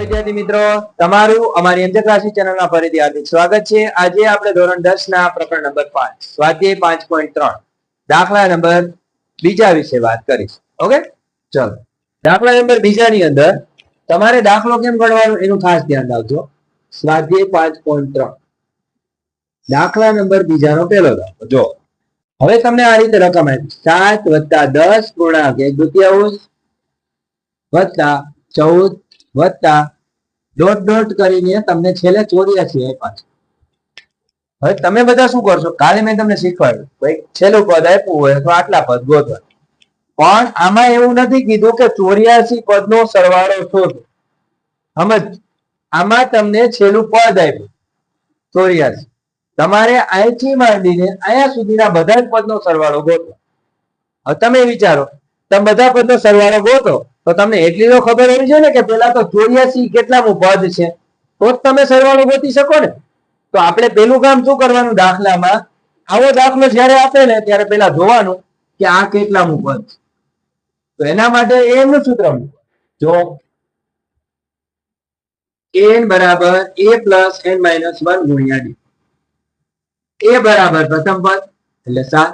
વિદ્યાર્થી મિત્રો, તમારું અમારી એમજે ક્લાસીસ ચેનલમાં ફરીથી હાર્દિક સ્વાગત છે. આજે આપણે ધોરણ દસ ના પ્રકરણ નંબર પાંચ, સ્વાધ્યાય 5.3 દાખલા નંબર બીજા વિશે વાત કરીશું. ઓકે? ચલો. દાખલા નંબર બીજાની અંદર, તમારે દાખલો કેમ ગણવાનો એનું ખાસ ધ્યાન રાખજો. સ્વાધ્યાય 5.3 દાખલા નંબર બીજાનો પહેલો દાખલો. જો. હવે તમને આ રીતે રકમ આપી સાત વત્તા દસ પૂર્ણાંક એક દુત્યાંશ વત્તા ચૌદ વત્તા ડોટ ડોટ કરીને તમને છેલ્લે ચોર્યાસી આપ્યા છે હવે તમે બધા શું કરશો? કાલે મેં તમને શીખવાડ્યું. ભાઈ છેલ્લું પદ આપ્યું હોય તો આટલા પદ ગોતવા. પણ આમાં એવું નથી કીધું કે ચોર્યાસી પદનો સરવાળો શોધો. સમજ? આમાં તમને છેલ્લું પદ આપ્યું. ચોર્યાસી. તમારે અહીંથી માંડીને અહીંયા સુધીના બધા જ પદનો સરવાળો ગોતો હવે તમે વિચારો, તમે બધા પદનો સરવાળો ગોતો તો તમને એટલી તો ખબર હોવી જોઈએ ને કે પેલા તો ચોર્યાસી કેટલામું પદ છે? તો જ તમે સરવાળો ગોતી શકો ને. તો આપણે પેલું કામ શું કરવાનું દાખલામાં? આવો દાખલો જ્યારે આપે ને ત્યારે પેલા જોવાનું કે આ કેટલામું પદ તો એના માટે એમનું સૂત્ર. જો એન બરાબર a plus n minus one ગુણ્યા ડી એ બરાબર પ્રથમ પદ, એટલે સાત.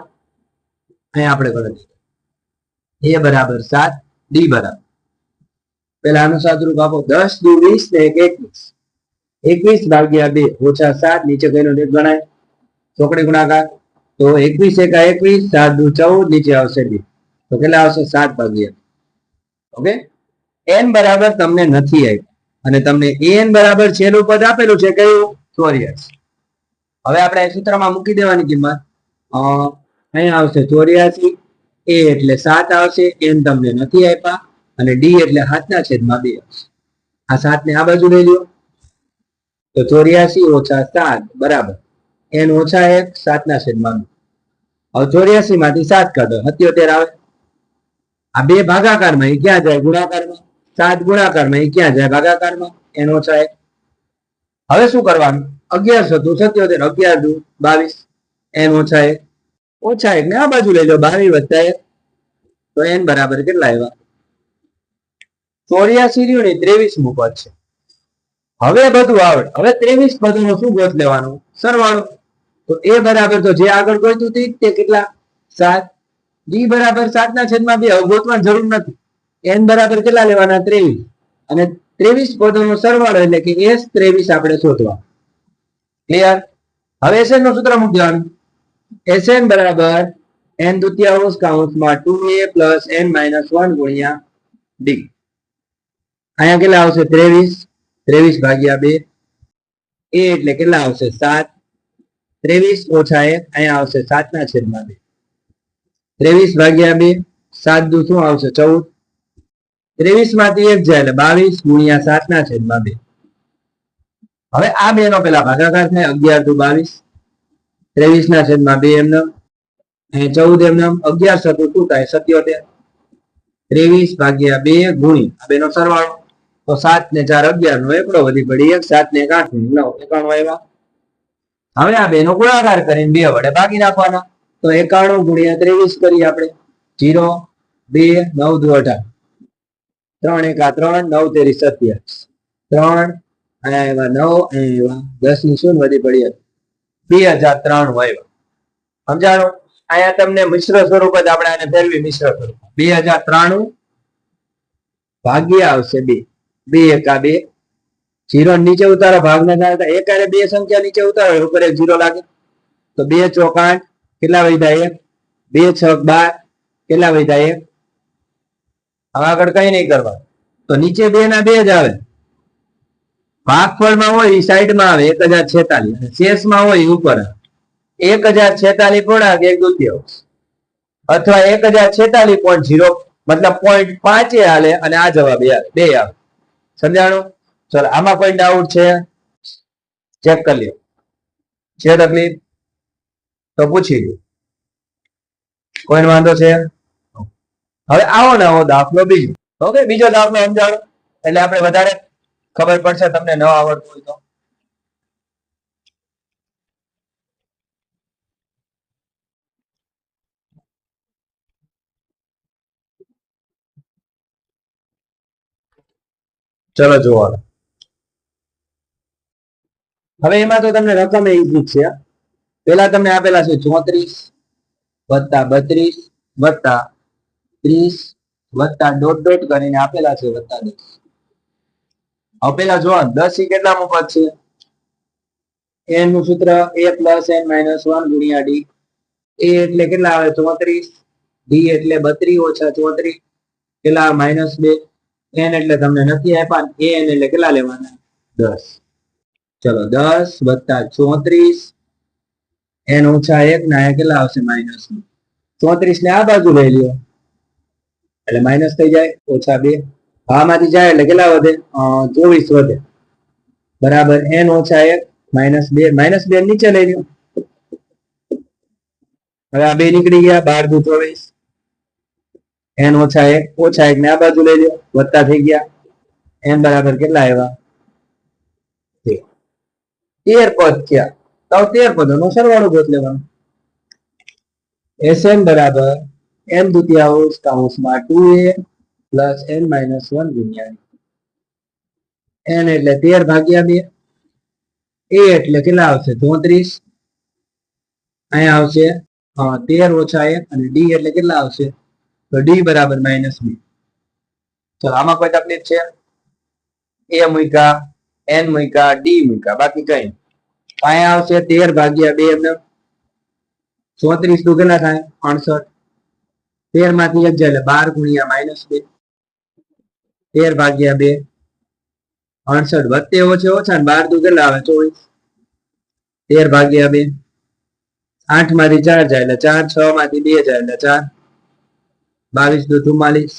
અહીંયા આપણે ગણતરી એ બરાબર સાત ડી બરાબર. પેલા આનું આપો. દસ દુ વીસ ને એક એકવીસ. એકવીસ ભાગ્યા બે, ઓછા સાત, નીચે કઈ નો ગણાય? ચોકડી ગુણાકાર. તો એકવીસ એકા એકવીસ, સાત દુ ચૌદ, નીચે આવશે બે. તો કેટલા આવશે? સાત ભાગ્યા ઓકે? એન બરાબર તમને નથી આપ્યું. અને તમને એન બરાબર છેલ્લું પદ આપેલું છે કયું? ચોર્યાસી હવે આપણે સૂત્રમાં મૂકી દેવાની કિંમત. અહીંયા આવશે ચોર્યાસી એ એટલે સાત આવશે. એન તમને નથી આપ્યા. અને ડી એટલે હાથના છેદમાં બે આ સાત ને આ બાજુ લઈ લો તો ચોર્યાસી ઓછા સાત, બરાબર. એન ઓછા એક, સાતના છેદમાં હવે ચોર્યાસી માંથી સાત કાઢો. સત્યોતેર આવે. આ બે ભાગાકારમાં એ ક્યાં જાય? ગુણાકારમાં. સાત ગુણાકારમાં એ ક્યાં જાય? ભાગાકારમાં. એન ઓછા એક. હવે શું કરવાનું? અગિયાર હતું સત્યોતેર, અગિયાર દુ બાવીસ. એન ઓછા એક. ઓછા એક ને આ બાજુ લઈ લો બાવીસ વત્તા એક. તો એન બરાબર કેટલા આવ્યા? ચોર્યાસી રહ્યું ને ત્રેવીસમું પદ છે. હવે બધું આવડે. હવે ત્રેવીસ પદોનો શું ગોત લેવાનું? સરવાળો. તો એ બરાબર તો જે આગળ ગોતું હતું તે કેટલા? સાત. ડી બરાબર સાતના છેદમાં બે. ગોતવાની જરૂર નથી. એન બરાબર કેટલા લેવાના? ત્રેવીસ. અને ત્રેવીસ પદોનો સરવાળો એટલે કે એસ ત્રેવીસ આપણે શોધવા. ક્લિયર? હવે એસએનનું સૂત્ર મૂકી દેવાનું. એસએન બરાબર એન દ્વિતીયાંશ કાઉન્સમાં two a plus n minus one ગુણ્યા ડી. અહીંયા કેટલા આવશે? ત્રેવીસ. ત્રેવીસ ભાગ્યા બે. એ એટલે કેટલા આવશે? સાત. ત્રેવીસ ઓછા એક, અહીંયા આવશે સાતના છેદમાં બે. ત્રેવીસ ભાગ્યા બે, સાત દુ શું આવશે? ચૌદ. ત્રેવીસમાંથી એક જાય એટલે બાવીસ ગુણ્યા સાતના છેદમાં બે. હવે આ બે નો પેલા ભાગાકાર થાય, અગિયાર દુ બાવીસ. ત્રેવીસ ના છેદમાં બે એમને. અહીં ચૌદ એમને અગિયાર સતું શું થાય સત્યોતેર. ત્રેવીસ ભાગ્યા બે ગુણી. આ બેનો સરવાળો. તો સાત ને ચાર અગિયાર નો એકડો વધી પડી એક, સાત ને એક આઠ નવ, એકાણું આવ્યા. હવે આ બેનો ગુણાકાર કરીને બે વડે ભાગી નાખવાના. તો એકાણું ગુણ્યા ત્રેવીસ કરીએ આપણે. જીરો, બે, નવ દુ અઢાર. ત્રણ એકા ત્રણ, નવ તેરી સત્યાવીસ. ત્રણ, અહીંયા એવા નવ, અહીંયા એવા દસની શૂન્ય વધી પડી બે હજાર ત્રણ આવ્યા. સમજાણો? અહીંયા તમને મિશ્ર સ્વરૂપ જ આપણે આને ફેરવી મિશ્ર સ્વરૂપ. બે હજાર ત્રાણું ભાગ્ય આવશે બે. બે એકા બે. જીરો નીચે ઉતારો, ભાગના થાય હારે બે સંખ્યા નીચે ઉતારો, ઉપર એક જીરો લાગે. તો બે ચોક કેટલા વધ્યા એક? બે છ બાર, કેટલા વધ્યા એક? હવે આગળ કઈ નહીં કરવા તો નીચે બે ના બે જ આવે. ભાગફળમાં હોય એ સાઈડમાં આવે, એક હજાર છેતાલીસ. શેષમાં હોય ઉપર એક હજાર છેતાલીસ પૂર્ણાંક એક દુત્યાંશ અથવા એક હજાર છેતાલીસ પોઈન્ટ ઝીરો મતલબ પોઈન્ટ પાંચે હાલે અને આ જવાબ બે આવે. સમજાણું? ચલો, આમાં કોઈ ડાઉટ છે? ચેક કરી લ્યો. છે તકલીફ? તો પૂછી લો કોઈ વાંધો છે? હવે આવો ને આવો દાખલો બીજો. ઓકે, બીજો દાખલો સમજાણો? એટલે આપણે વધારે ખબર પડશે તમને ન આવડતું હોય તો. ચલો જોવા હવે. એમાં તો તમને રકમ ઈઝી છે પેલા તમને આપેલા છે ચોત્રીસ વત્તા બત્રીસ વત્તા ત્રીસ વત્તા ડોટ ડોટ કરીને આપેલા છે વત્તા દસ. હવે પેલા જો દસ ઈ કેટલામું પદ છે? એનનું સૂત્ર a plus n minus one ગુણ્યા ડી એ એટલે કેટલા આવે? ચોત્રીસ. ડી એટલે બત્રીસ ઓછા ચોત્રીસ. કેટલા માઇનસ બે. એન એટલે તમને નથી આપ્યા એ એન એટલે કેટલા લેવાના? દસ. ચલો દસ વત્તા ચોત્રીસ. એન ઓછા એક ના કેટલા આવશે? માઇનસ ચોત્રીસ ને આ બાજુ લઈ લ્યો. એટલે માઇનસ થઈ જાય ઓછા બે. આમાંથી જાય એટલે કેટલા વધે? ચોવીસ વધે. બરાબર એન ઓછા એક માઇનસ બે. માઇનસ બે નીચે લઈ લ્યો. હવે આ બે નીકળી ગયા બાર દુ ચોવીસ. એન ઓછા એક ઓછા એક ને આ બાજુ લઈ લો વત્તા થઈ ગયા. એન બરાબર કેટલા આવ્યા? તેર. પદ થયા તો તેર પદોનો સરવાળો ગોત લેવાનો. એસએન બરાબર. એન દ્વિતીયાંશ કૌંસમાં two a plus n minus one ગુણ્યા એન એટલે તેર ભાગ્યા બે. એ એટલે કેટલા આવશે? ચોત્રીસ. અહીંયા આવશે તેર ઓછા એક અને ડી એટલે કેટલા આવશે? તો ડી બરાબર માઇનસ બી ચલો આમાં કોઈ તકલીફ છે? એ મૂક્યા એન મૂક્યા ડી મૂક્યા. બાકી કઈ. અહીંયા આવશે તેર ભાગ્યા બે એમને ચોત્રીસનું કેટલા થાય, અડસઠ. તેરમાંથી એક જાય એટલે બાર ગુણ્યા માઇનસ બે. તેર ભાગ્યા બે, અડસઠ. વત્તે ઓછે ઓછા ને બાર દુ કેટલા આવે ચોવીસ. તેર ભાગ્યા બે, આઠમાંથી ચાર જાય એટલે ચાર, છ માંથી બે જાય એટલે ચાર. બાવીસ દુ ચુમ્માલીસ.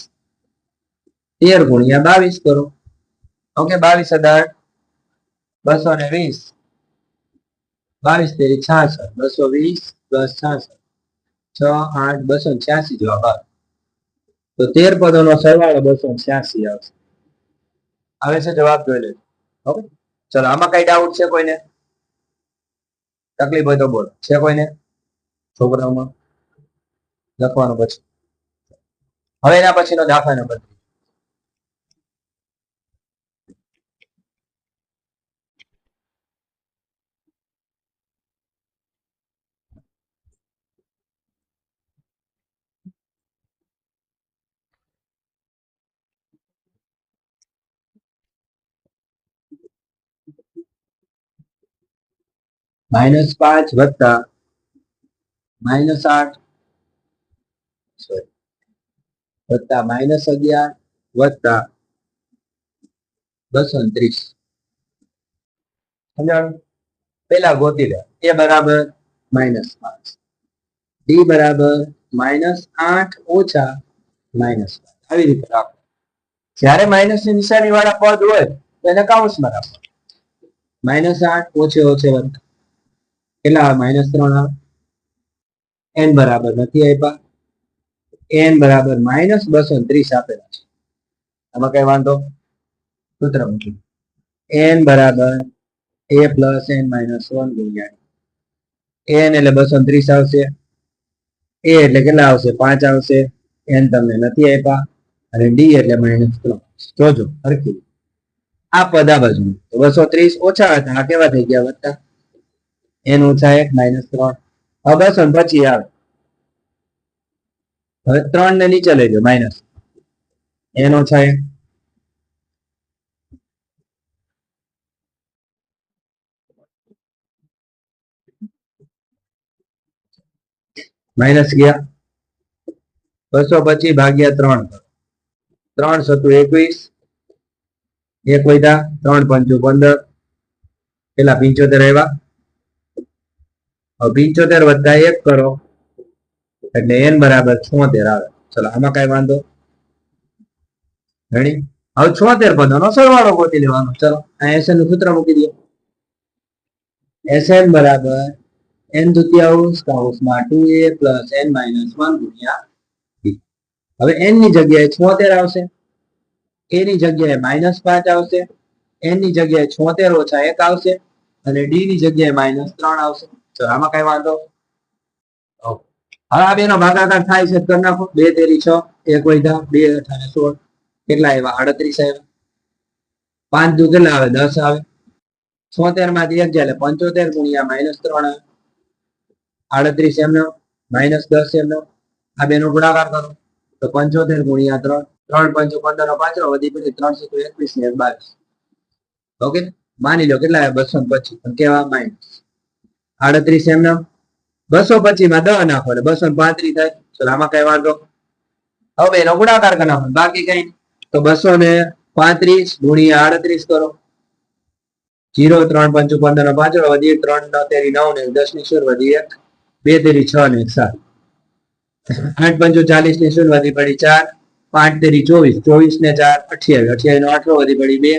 તેર ગુણ્યા બાવીસ કરો. ઓકે, બાવીસ હજાર બસો ને વીસ. બાવીસ તેરી છાસઠ. બસો વીસ પ્લસ છાસઠ. છ, આઠ, બસો છ્યાસી જવાબ આવે. તો તેર પદોનો સરવાળો બસો છ્યાસી આવશે. આવે છે જવાબ જોઈ લેજો. ઓકે? ચલો, આમાં કઈ ડાઉટ છે કોઈને? તકલીફ હોય તો બોલો. છે કોઈને? છોકરાઓમાં? લખવાનું પછી. હવે એના પછીનો દાખલા નંબર. માઇનસ પાંચ વત્તા માઇનસ આઠ સોરી વત્તા માઇનસ અગિયાર વત્તા બસો ત્રીસ. પેલા ગોતી લે. એ બરાબર માઇનસ પાંચ. ડી બરાબર માઇનસ આઠ ઓછા માઇનસ આવી રીતે રાખો. જ્યારે માઇનસની નિશાની વાળા પદ હોય, તો એને કાઉન્સમાં રાખો. માઇનસ આઠ ઓછે ઓછે વત્તા. કેટલા માઇનસ ત્રણ આવે. એન બરાબર નથી આપ્યા. એન બરાબર માઇનસ બસો ત્રીસ આપેલા છે. આમાં કઈ વાંધો? સૂત્ર મૂકી એન બરાબર a plus n minus one ગુણ્યા એન એટલે બસો ત્રીસ આવશે. એ એટલે કેટલા આવશે? પાંચ આવશે. એન તમને નથી આપ્યા. અને ડી એટલે માઇનસ ત્રણ. જોજો હરખી આ પદ આ બાજુ બસો ત્રીસ ઓછા હતા. આ કેવા થઈ ગયા વધતા એન ઓછા એક માઇનસ ત્રણ. હવે બસો પછી આવે. હવે ત્રણ ને નીચે લેજો માઇનસ એનો થાય. માઇનસ ગયા. બસો પચીસ ભાગ્યા ત્રણ. ત્રણ સતુ એકવીસ. એક વધ્યા, ત્રણ પંચુ પંદર. પેલા પિંચોતેર આવ્યા. પિંચોતેર વત્તા એક કરો. એટલે એન બરાબર છોતેર આવે. ચલો, આમાં કઈ વાંધો રેડી હવે છોતેર પદોનો સરવાળો ગોતી લેવાનો. ચલો, આ એસએનનું સૂત્ર મૂકી દઈએ. એસએન બરાબર એન દ્વિતીયાંશ કૌંસમાં two a plus n minus one ગુણ્યા હવે એનની જગ્યાએ છોતેર આવશે. એ ની જગ્યાએ માઇનસ પાંચ આવશે. એનની જગ્યાએ છોતેર ઓછા એક આવશે. અને ડી ની જગ્યાએ માઇનસ ત્રણ આવશે. ચલો, આમાં કઈ વાંધો. હવે આ બેનો ભાગાકાર થાય છે, કરી નાખો. બે તેરી છ, એક વૈધા, બે અઠારે સોળ. કેટલા આવ્યા? આડત્રીસ આવ્યા. પાંચ દુ કેટલા આવે? દસ આવે. છોતેરમાંથી એક જાય પંચોતેર ગુણ્યા માઇનસ ત્રણ આવે. આડત્રીસ એમનો, માઇનસ દસ એમનો. આ બેનો ગુણાકાર કરો. તો પંચોતેર ગુણ્યા ત્રણ ત્રણ પંચો પંદર પાંચરો વધી પછી ત્રણસો એકવીસ ને બાવીસ. ઓકે? માની લો કેટલા? બસો ને પચીસ. કેવા? માઇનસ. આડત્રીસ એમનો બસો પચીસમાં દસ નાખો એટલે બસો પાંત્રીસ થાય ચલો આમાં કઈ વાંધો? હવે એનો ગુણાકાર કરી નાખો બાકી કઈ તો બસો ને પાંત્રીસ ગુણ્યા આડત્રીસ કરો. જીરો, ત્રણ પંચ પંદર નો પાંચડો વધી ત્રણ, નવ, તેરી, નવ, ને દસ, ની શૂર વધી એક, બે, તેરી, છ, ને એક, સાત. આઠ, પંચો, ચાલીસ, ની શૂર વધી પડી ચાર, પાંચ, તેરી, ચોવીસ ચોવીસ, ને ચાર, અઠ્યાવીસ અઠ્યાવીસ, નો આઠો વધી પડી બે,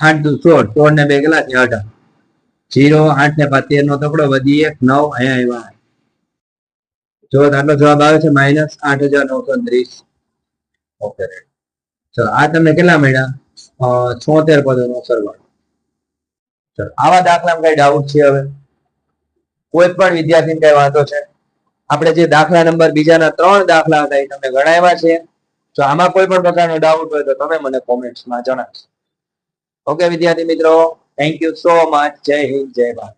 આઠ, દુ, સોળ સોળ, ને બે છે અઢાર. જીરો, આઠ, ને પાંચ તેર નો તકડો વધી એક, નવ, અહીંયા જો આટલો જવાબ આવે છે માઇનસ આઠ હજાર નવસો ત્રીસ. ઓકે ચલો, આ તમને કેટલા મળ્યા? છોતેર પદો નો સરવાળો. ચલો, આવા દાખલામાં કઈ ડાઉટ છે હવે? કોઈ પણ વિદ્યાર્થી કઈ વાંધો છે? આપણે જે દાખલા નંબર બીજાના ત્રણ દાખલા હતા એ તમને ગણાવ્યા છે. તો આમાં કોઈ પણ પ્રકારનો ડાઉટ હોય તો તમે મને કોમેન્ટ્સમાં જણાવશો. ઓકે વિદ્યાર્થી મિત્રો થેન્ક યુ સો મચ જય હિન્દ, જય ભારત.